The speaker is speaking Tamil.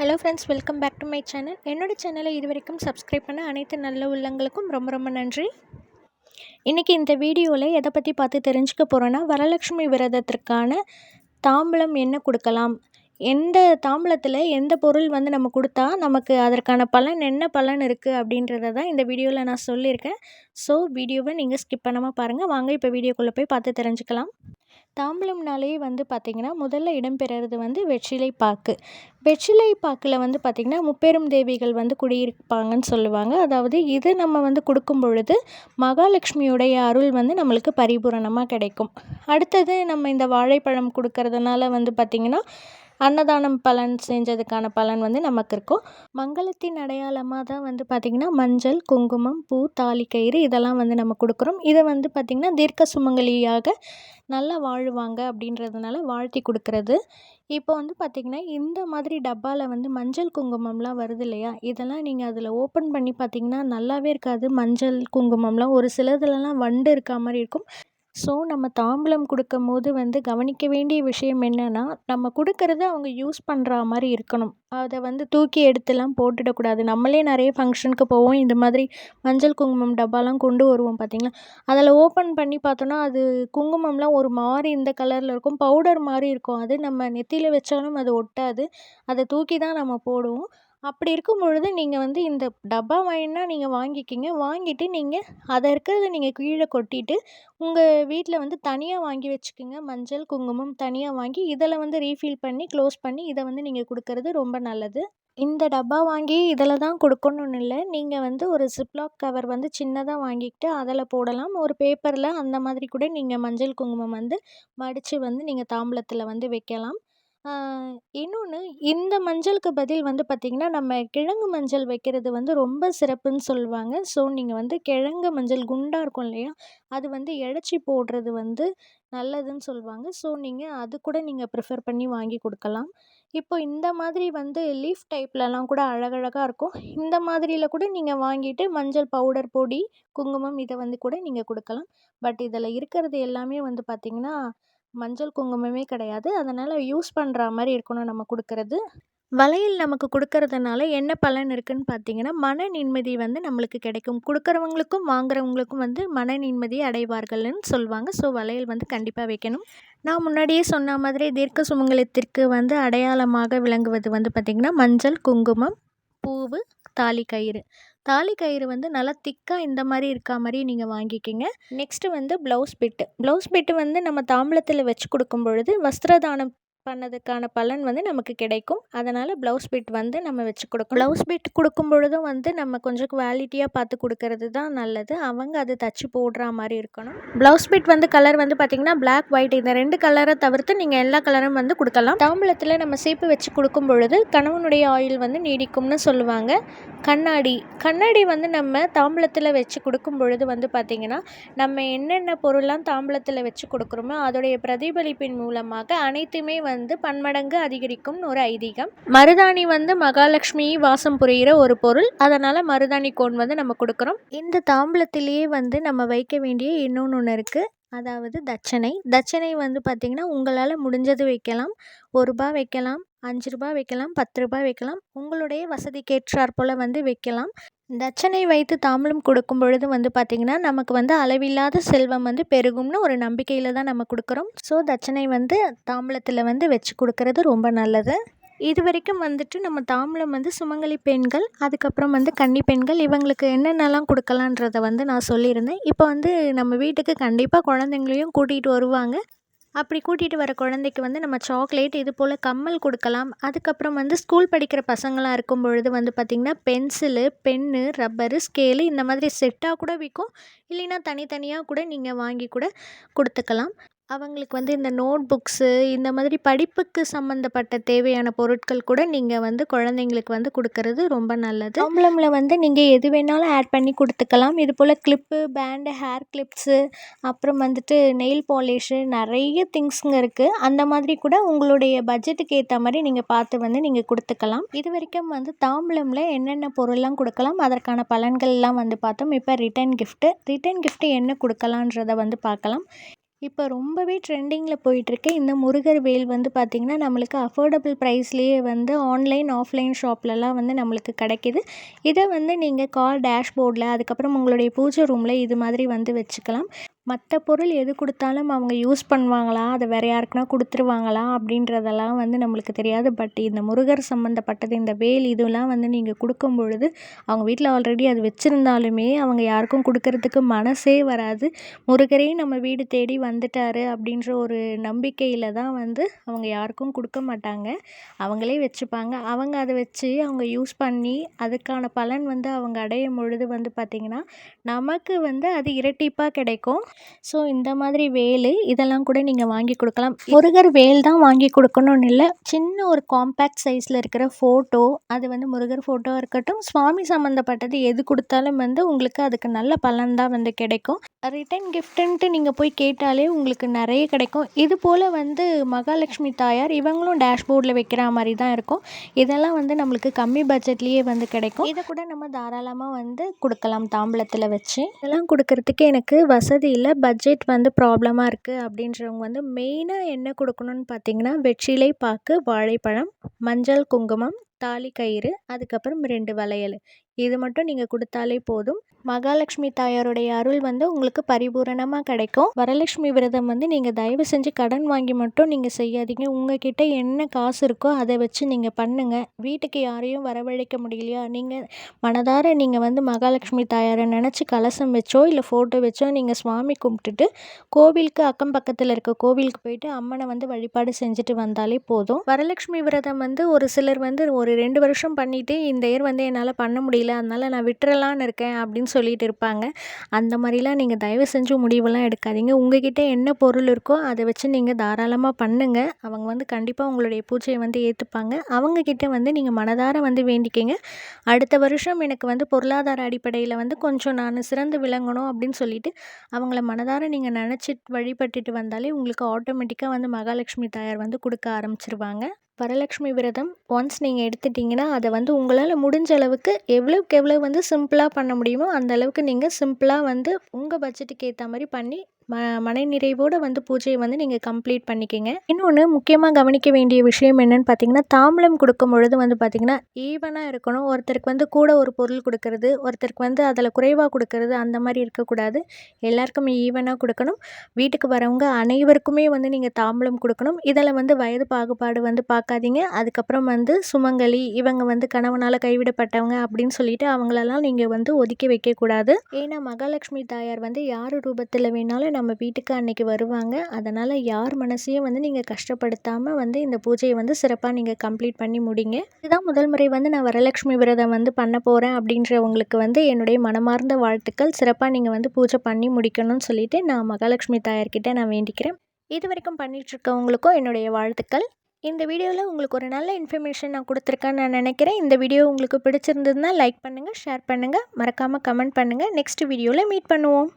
Hello friends welcome back to my channel என்னோட சேனலை இது வரைக்கும் சப்ஸ்கிரைப் பண்ண அனைத்து நல்ல உள்ளங்களுக்கும் ரொம்ப ரொம்ப நன்றி. இன்றைக்கி இந்த வீடியோவில் எதை பற்றி பார்த்து தெரிஞ்சுக்க போகிறோன்னா வரலட்சுமி விரதத்திற்கான தாம்பூலம் என்ன கொடுக்கலாம்? எந்த தாம்பலத்தில் எந்த பொருள் வந்து நம்ம கொடுத்தா நமக்கு அதற்கான பலன் என்ன பலன் இருக்குது அப்படின்றத தான் இந்த வீடியோவில் நான் சொல்லியிருக்கேன். ஸோ வீடியோவை நீங்கள் ஸ்கிப் பண்ணாமல் பாருங்கள் வாங்க இப்போ வீடியோக்குள்ளே போய் பார்த்து தெரிஞ்சுக்கலாம். தாம்பூலம்னாலே வந்து பார்த்திங்கன்னா முதல்ல இடம்பெறுறது வந்து வெற்றிலை பாக்கு. வெற்றிலை பாக்கில் வந்து பார்த்திங்கன்னா முப்பெரும் தேவிகள் வந்து குடியிருப்பாங்கன்னு சொல்லுவாங்க. அதாவது இது நம்ம வந்து கொடுக்கும் பொழுது மகாலட்சுமியுடைய அருள் வந்து நம்மளுக்கு பரிபூரணமாக கிடைக்கும். அடுத்தது நம்ம இந்த வாழைப்பழம் கொடுக்கறதுனால வந்து பார்த்திங்கன்னா அன்னதானம் பலன் செஞ்சதுக்கான பலன் வந்து நமக்கு இருக்கும். மங்களத்தின் அடையாளமாக தான் வந்து பார்த்திங்கன்னா மஞ்சள் குங்குமம் பூ தாலி கயிறு இதெல்லாம் வந்து நம்ம கொடுக்குறோம். இதை வந்து பார்த்திங்கன்னா தீர்க்க சுமங்கலியாக நல்லா வாழுவாங்க அப்படின்றதுனால வாழ்த்தி கொடுக்குறது. இப்போ வந்து பார்த்திங்கன்னா இந்த மாதிரி டப்பாவில் வந்து மஞ்சள் குங்குமம்லாம் வருது இல்லையா? இதெல்லாம் நீங்கள் அதில் ஓப்பன் பண்ணி பார்த்திங்கன்னா நல்லாவே இருக்காது. மஞ்சள் குங்குமம்லாம் ஒரு சிலதுலலாம் வண்டு இருக்கா மாதிரி இருக்கும். ஸோ நம்ம தாம்பூலம் கொடுக்கும்போது வந்து கவனிக்க வேண்டிய விஷயம் என்னென்னா நம்ம கொடுக்கறத அவங்க யூஸ் பண்ணுற மாதிரி இருக்கணும். அதை வந்து தூக்கி எடுத்துலாம் போட்டுடக்கூடாது. நம்மளே நிறைய ஃபங்க்ஷனுக்கு போவோம். இந்த மாதிரி மஞ்சள் குங்குமம் டப்பாலாம் கொண்டு வருவோம் பார்த்திங்களா? அதில் ஓப்பன் பண்ணி பார்த்தோன்னா அது குங்குமம்லாம் ஒரு மாதிரி இந்த கலரில் இருக்கும். பவுடர் மாதிரி இருக்கும். அது நம்ம நெத்தியில் வச்சாலும் அது ஒட்டாது. அதை தூக்கி தான் நம்ம போடுவோம். அப்படி இருக்கும் பொழுது நீங்கள் வந்து இந்த டப்பா வாங்கினா நீங்கள் வாங்கிக்கிங்க. வாங்கிட்டு நீங்கள் அதை இருக்கிறத நீங்கள் கீழே கொட்டிட்டு உங்கள் வீட்டில் வந்து தனியாக வாங்கி வச்சுக்கோங்க. மஞ்சள் குங்குமம் தனியாக வாங்கி இதில் வந்து ரீஃபில் பண்ணி க்ளோஸ் பண்ணி இதை வந்து நீங்கள் கொடுக்கறது ரொம்ப நல்லது. இந்த டப்பா வாங்கி இதில் தான் கொடுக்கணுன்னு இல்லை. நீங்கள் வந்து ஒரு ஜிப்லாக் கவர் வந்து சின்னதாக வாங்கிக்கிட்டு அதில் போடலாம். ஒரு பேப்பரில் அந்த மாதிரி கூட நீங்கள் மஞ்சள் குங்குமம் வந்து மடித்து வந்து நீங்கள் தாம்பூலத்தில் வந்து வைக்கலாம். இன்னொன்று இந்த மஞ்சளுக்கு பதில் வந்து பார்த்திங்கன்னா நம்ம கிழங்கு மஞ்சள் வைக்கிறது வந்து ரொம்ப சிறப்புன்னு சொல்லுவாங்க. ஸோ நீங்கள் வந்து கிழங்கு மஞ்சள் குண்டாக இருக்கும் இல்லையா அது வந்து இடைச்சி போடுறது வந்து நல்லதுன்னு சொல்லுவாங்க. ஸோ நீங்கள் அது கூட நீங்கள் ப்ரிஃபர் பண்ணி வாங்கி கொடுக்கலாம். இப்போ இந்த மாதிரி வந்து லீஃப் டைப்லலாம் கூட அழகழகாக இருக்கும். இந்த மாதிரியில் கூட நீங்கள் வாங்கிட்டு மஞ்சள் பவுடர் பொடி குங்குமம் இதை வந்து கூட நீங்கள் கொடுக்கலாம். பட் இதில் இருக்கிறது எல்லாமே வந்து பார்த்திங்கன்னா மஞ்சள் குங்குமமே கிடையாது. அதனால் யூஸ் பண்ணுற மாதிரி இருக்கணும் நம்ம கொடுக்கறது. வளையல் நமக்கு கொடுக்கறதுனால என்ன பலன் இருக்குதுன்னு பார்த்தீங்கன்னா மன நிம்மதி வந்து நம்மளுக்கு கிடைக்கும். கொடுக்குறவங்களுக்கும் வாங்குறவங்களுக்கும் வந்து மன நிம்மதி அடைவார்கள்னு சொல்லுவாங்க. ஸோ வளையல் வந்து கண்டிப்பாக வைக்கணும். நான் முன்னாடியே சொன்ன மாதிரி தீர்க்க சுமங்கலத்திற்கு வந்து அடையாளமாக விளங்குவது வந்து பார்த்திங்கன்னா மஞ்சள் குங்குமம் பூவு தாலி கயிறு. தாலி கயிறு வந்து நல்லா திக்காக இந்த மாதிரி இருக்கா மாதிரி நீங்கள் வாங்கிக்கிங்க. நெக்ஸ்ட்டு வந்து ப்ளவுஸ் பிட்டு. ப்ளவுஸ் பிட்டு வந்து நம்ம தாம்பளத்தில் வச்சு கொடுக்கும் பொழுது வஸ்திரதானம் பண்ணதுக்கான பலன் வந்து நமக்கு கிடைக்கும். அதனால் ப்ளவுஸ் பிட் வந்து நம்ம வச்சு கொடுக்கணும். ப்ளவுஸ் பிட் கொடுக்கும் பொழுதும் வந்து நம்ம கொஞ்சம் குவாலிட்டியாக பார்த்து கொடுக்கறது தான் நல்லது. அவங்க அது தச்சு போடுற மாதிரி இருக்கணும். ப்ளவுஸ் பிட் வந்து கலர் வந்து பார்த்திங்கன்னா பிளாக் ஒயிட் இந்த ரெண்டு கலரை தவிர்த்து நீங்கள் எல்லா கலரும் வந்து கொடுக்கலாம். தாம்பளத்தில் நம்ம சீப்பு வச்சு கொடுக்கும் பொழுது கணவனுடைய ஆயில் வந்து நீடிக்கும்னு சொல்லுவாங்க. கண்ணாடி. கண்ணாடி வந்து நம்ம தாம்பளத்தில் வச்சு கொடுக்கும் பொழுது வந்து பார்த்திங்கன்னா நம்ம என்னென்ன பொருள்லாம் தாம்பளத்தில் வச்சு கொடுக்குறோமோ அதோடைய பிரதிபலிப்பின் மூலமாக அனைத்துமே வந்து பன்மடங்கு அதிகரிக்கும்னு ஒரு ஐதீகம். மருதாணி வந்து மகாலட்சுமி வாசம் புரிகிற ஒரு பொருள். அதனால் மருதாணி கோன் வந்து நம்ம கொடுக்குறோம். இந்த தாம்பலத்திலேயே வந்து நம்ம வைக்க வேண்டிய இன்னொன்று ஒன்று இருக்குது அதாவது தட்சணை. தட்சணை வந்து பார்த்திங்கன்னா உங்களால் முடிஞ்சது வைக்கலாம். ஒரு ரூபா வைக்கலாம் அஞ்சு ரூபா வைக்கலாம் பத்து ரூபாய் வைக்கலாம். உங்களுடைய வசதிக்கேற்றாற் போல் வந்து வைக்கலாம். தட்சணை வைத்து தாம்பலம் கொடுக்கும் பொழுது வந்து பார்த்திங்கன்னா நமக்கு வந்து அளவில்லாத செல்வம் வந்து பெருகும்னு ஒரு நம்பிக்கையில் தான் நம்ம கொடுக்குறோம். ஸோ தட்சணை வந்து தாம்பலத்தில் வந்து வச்சு கொடுக்கறது ரொம்ப நல்லது. இது வரைக்கும் வந்துட்டு நம்ம தாம்பலம் வந்து சுமங்கலி பெண்கள் அதுக்கப்புறம் வந்து கன்னி பெண்கள் இவங்களுக்கு என்னென்னலாம் கொடுக்கலான்றத வந்து நான் சொல்லியிருந்தேன். இப்போ வந்து நம்ம வீட்டுக்கு கண்டிப்பாக குழந்தைங்களையும் கூட்டிகிட்டு வருவாங்க. அப்படி கூட்டிகிட்டு வர குழந்தைக்கு வந்து நம்ம சாக்லேட் இது போல் கம்மல் கொடுக்கலாம். அதுக்கப்புறம் வந்து ஸ்கூல் படிக்கிற பசங்களாக இருக்கும் பொழுது வந்து பார்த்திங்கன்னா பென்சிலு பென்னு ரப்பரு ஸ்கேலு இந்த மாதிரி செட்டாக கூட விற்கும். இல்லைன்னா தனித்தனியாக கூட நீங்கள் வாங்கி கூட கொடுத்துக்கலாம். அவங்களுக்கு வந்து இந்த நோட் புக்ஸு இந்த மாதிரி படிப்புக்கு சம்மந்தப்பட்ட தேவையான பொருட்கள் கூட நீங்கள் வந்து குழந்தைங்களுக்கு வந்து கொடுக்கறது ரொம்ப நல்லது. தாம்பூலமில் வந்து நீங்கள் எது வேணாலும் ஆட் பண்ணி கொடுத்துக்கலாம். இது போல் கிளிப்பு பேண்டு ஹேர் கிளிப்ஸு அப்புறம் வந்துட்டு நெயில் பாலிஷு நிறைய திங்ஸுங்க இருக்குது அந்த மாதிரி கூட உங்களுடைய பட்ஜெட்டுக்கு ஏற்ற மாதிரி நீங்கள் பார்த்து வந்து நீங்கள் கொடுத்துக்கலாம். இது வரைக்கும் வந்து தாம்பளமில் என்னென்ன பொருள்லாம் கொடுக்கலாம் அதற்கான பலன்கள்லாம் வந்து பார்த்தோம். இப்போ ரிட்டன் கிஃப்ட்டு ரிட்டன் கிஃப்ட்டு என்ன கொடுக்கலான்றதை வந்து பார்க்கலாம். இப்போ ரொம்பவே ட்ரெண்டிங்கில் போயிட்டுருக்கு. இந்த முருகர் வேல் வந்து பார்த்திங்கன்னா நம்மளுக்கு அஃபோர்டபுள் ப்ரைஸ்லேயே வந்து ஆன்லைன் ஆஃப்லைன் ஷாப்லலாம் வந்து நம்மளுக்கு கிடைக்கிது. இதை வந்து நீங்கள் கார் டேஷ்போர்டில் அதுக்கப்புறம் உங்களுடைய பூஜை ரூமில் இது மாதிரி வந்து வச்சுக்கலாம். மற்ற பொருள் எது கொடுத்தாலும் அவங்க யூஸ் பண்ணுவாங்களா? அதை வேறு யாருக்குனா கொடுத்துருவாங்களா? அப்படின்றதெல்லாம் வந்து நம்மளுக்கு தெரியாது. பட் இந்த முருகர் சம்மந்தப்பட்டது இந்த வேல் இதெல்லாம் வந்து நீங்கள் கொடுக்கும் பொழுது அவங்க வீட்டில் ஆல்ரெடி அது வச்சுருந்தாலுமே அவங்க யாருக்கும் கொடுக்கறதுக்கு மனசே வராது. முருகரே நம்ம வீடு தேடி வந்துட்டார் அப்படின்ற ஒரு நம்பிக்கையில் தான் வந்து அவங்க யாருக்கும் கொடுக்க மாட்டாங்க. அவங்களே வச்சுப்பாங்க. அவங்க அதை வச்சு அவங்க யூஸ் பண்ணி அதுக்கான பலன் வந்து அவங்க அடையும் பொழுது வந்து பார்த்திங்கன்னா நமக்கு வந்து அது இரட்டிப்பாக கிடைக்கும். ஸோ இந்த மாதிரி வேல் இதெல்லாம் கூட நீங்கள் வாங்கி கொடுக்கலாம். முருகர் வேல் தான் வாங்கி கொடுக்கணும்னு இல்லை. சின்ன ஒரு காம்பேக்ட் சைஸில் இருக்கிற ஃபோட்டோ அது வந்து முருகர் ஃபோட்டோ இருக்கட்டும். சுவாமி சம்மந்தப்பட்டது எது கொடுத்தாலும் வந்து உங்களுக்கு அதுக்கு நல்ல பலன் தான் வந்து கிடைக்கும். ரிட்டன் கிஃப்ட்டுன்ட்டு நீங்கள் போய் கேட்டாலே உங்களுக்கு நிறைய கிடைக்கும். இது போல் வந்து மகாலட்சுமி தாயார் இவங்களும் டேஷ்போர்டில் வைக்கிற மாதிரி தான் இருக்கும். இதெல்லாம் வந்து நம்மளுக்கு கம்மி பட்ஜெட்லேயே வந்து கிடைக்கும். இதை கூட நம்ம தாராளமாக வந்து கொடுக்கலாம் தாம்பளத்தில் வச்சு. இதெல்லாம் கொடுக்கறதுக்கு எனக்கு வசதி இல்லை. பட்ஜெட் வந்து ப்ராப்ளமாக இருக்குது அப்படின்றவங்க வந்து மெயினாக என்ன கொடுக்கணும்னு பார்த்தீங்கன்னா வெற்றிலை பாக்கு வாழைப்பழம் மஞ்சள் குங்குமம் தாலி கயிறு அதுக்கப்புறம் ரெண்டு வளையல். இது மட்டும் நீங்கள் கொடுத்தாலே போதும். மகாலட்சுமி தாயாருடைய அருள் வந்து உங்களுக்கு பரிபூரணமாக கிடைக்கும். வரலட்சுமி விரதம் வந்து நீங்கள் தயவு செஞ்சு கடன் வாங்கி மட்டும் நீங்கள் செய்யாதீங்க. உங்ககிட்ட என்ன காசு இருக்கோ அதை வச்சு நீங்கள் பண்ணுங்கள் வீட்டுக்கு யாரையும் வரவழைக்க முடியலையா? நீங்கள் மனதார நீங்கள் வந்து மகாலட்சுமி தாயாரை நினச்சி கலசம் வச்சோ இல்லை ஃபோட்டோ வச்சோ நீங்கள் சுவாமி கும்பிட்டுட்டு கோவிலுக்கு அக்கம் பக்கத்தில் இருக்க கோவிலுக்கு போயிட்டு அம்மனை வந்து வழிபாடு செஞ்சுட்டு வந்தாலே போதும். வரலட்சுமி விரதம் வந்து ஒரு சிலர் வந்து ஒரு ரெண்டு வருஷம் பண்ணிவிட்டு இந்த இயர் வந்து என்னால் பண்ண முடியல அதனால் நான் விட்டுறலான்னு இருக்கேன் அப்படின்னு சொல்லிட்டு இருப்பாங்க. அந்த மாதிரிலாம் நீங்கள் தயவு செஞ்சு முடிவெல்லாம் எடுக்காதீங்க. உங்ககிட்ட என்ன பொருள் இருக்கோ அதை வச்சு நீங்கள் தாராளமாக பண்ணுங்கள் அவங்க வந்து கண்டிப்பாக உங்களுடைய பூஜையை வந்து ஏற்றுப்பாங்க அவங்கக்கிட்ட வந்து நீங்கள் மனதார வந்து வேண்டிக்கிங்க. அடுத்த வருஷம் எனக்கு வந்து பொருளாதார அடிப்படையில் வந்து கொஞ்சம் நான் சிறந்து விளங்கணும் அப்படின்னு சொல்லிட்டு அவங்கள மனதார நீங்கள் நினச்சி வழிபட்டுட்டு வந்தாலே உங்களுக்கு ஆட்டோமேட்டிக்காக வந்து மகாலட்சுமி தாயார் வந்து கொடுக்க ஆரம்பிச்சிருவாங்க. வரலட்சுமி விரதம் ஒன்ஸ் நீங்கள் எடுத்துட்டிங்கன்னா அதை வந்து உங்களால் முடிஞ்ச அளவுக்கு எவ்வளோக்கு எவ்வளோ வந்து சிம்பிளாக பண்ண முடியுமோ அந்த அளவுக்கு நீங்கள் சிம்பிளாக வந்து உங்கள் பட்ஜெட்டுக்கு ஏற்ற மாதிரி பண்ணி ம மனநிறைவோடு வந்து பூஜையை வந்து நீங்கள் கம்ப்ளீட் பண்ணிக்கோங்க. இன்னொன்று முக்கியமாக கவனிக்க வேண்டிய விஷயம் என்னென்னு பார்த்தீங்கன்னா தாம்பலம் கொடுக்கும் பொழுது வந்து பார்த்திங்கன்னா ஈவனாக இருக்கணும். ஒருத்தருக்கு வந்து கூட ஒரு பொருள் கொடுக்கறது ஒருத்தருக்கு வந்து அதில் குறைவாக கொடுக்கறது அந்த மாதிரி இருக்கக்கூடாது. எல்லாருக்கும் ஈவனாக கொடுக்கணும். வீட்டுக்கு வரவங்க அனைவருக்குமே வந்து நீங்கள் தாம்பூலம் கொடுக்கணும். இதில் வந்து வயது பாகுபாடு வந்து பார்க்காதீங்க அதுக்கப்புறம் வந்து சுமங்கலி இவங்க வந்து கணவனால் கைவிடப்பட்டவங்க அப்படின்னு சொல்லிட்டு அவங்களெல்லாம் நீங்கள் வந்து ஒதுக்கி வைக்கக்கூடாது. ஏன்னா மகாலட்சுமி தாயார் வந்து யார் ரூபத்தில் வேணாலும் நம்ம வீட்டுக்கு அன்றைக்கி வருவாங்க. அதனால் யார் மனசையும் வந்து நீங்கள் கஷ்டப்படுத்தாமல் வந்து இந்த பூஜையை வந்து சிறப்பாக நீங்கள் கம்ப்ளீட் பண்ணி முடிங்க. இதுதான் முதல் முறை வந்து நான் வரலட்சுமி விரதம் வந்து பண்ண போகிறேன் அப்படின்றவங்களுக்கு வந்து என்னுடைய மனமார்ந்த வாழ்த்துக்கள். சிறப்பாக நீங்கள் வந்து பூஜை பண்ணி முடிக்கணும்னு சொல்லிவிட்டு நான் மகாலட்சுமி தாயார்கிட்ட நான் வேண்டிக்கிறேன். இது வரைக்கும் பண்ணிகிட்ருக்கவங்களுக்கும் என்னுடைய வாழ்த்துக்கள். இந்த வீடியோவில் உங்களுக்கு ஒரு நல்ல இன்ஃபர்மேஷன் நான் கொடுத்துருக்கேன்னு நான் நினைக்கிறேன். இந்த வீடியோ உங்களுக்கு பிடிச்சிருந்ததுன்னா லைக் பண்ணுங்கள் ஷேர் பண்ணுங்கள் மறக்காமல் கமெண்ட் பண்ணுங்கள் நெக்ஸ்ட் வீடியோவில் மீட் பண்ணுவோம்.